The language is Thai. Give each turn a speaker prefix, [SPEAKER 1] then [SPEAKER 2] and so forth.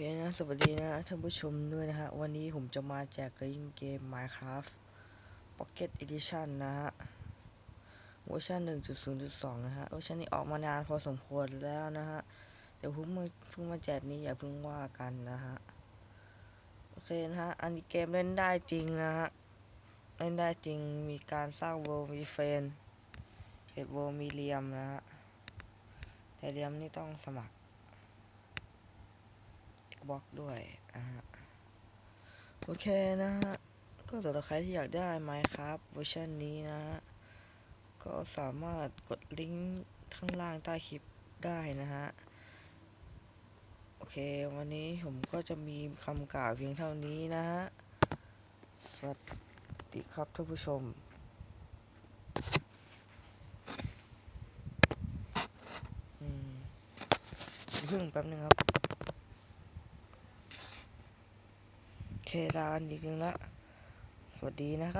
[SPEAKER 1] เคนะสวัสดีนะท่านผู้ชมด้วยนะฮะ วันนี้ผมจะมาแจกลิงก์เกม Minecraft Pocket Edition นะฮะ เวอร์ชัน1.0.2 นะฮะ เวอร์ชันนี้ออกมานานพอสมควรแล้วนะฮะ เดี๋ยวเพิ่งมาเพิ่งมาแจกนี้อย่าเพิ่งว่ากันนะฮะ โอเคนะฮะ อันนี้เกมเล่นได้จริงนะฮะ เล่นได้จริงมีการสร้างเวิลด์มีเฟนเห็ดเวิลด์มีเรียมนะฮะ แต่เรียมนี่ต้องสมัคร บล็อกด้วยนะฮะโอเคนะฮะ ก็สำหรับใครที่อยากได้ Minecraft เวอร์ชันนี้นะฮะ ก็สามารถกดลิงก์ข้างล่างใต้คลิปได้นะฮะ โอเค วันนี้ผมก็จะมีคำกล่าวเพียงเท่านี้นะฮะ สวัสดีครับท่านผู้ชมอืมเพิ่งแป๊บนึงครับ เคลานอีกนึงละสวัสดีนะครับ